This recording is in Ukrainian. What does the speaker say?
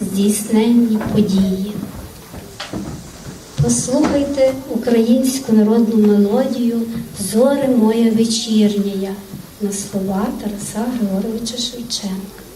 здійсненні події. Послухайте українську народну мелодію Зори моя вечірня на слова Тараса Григоровича Шевченка.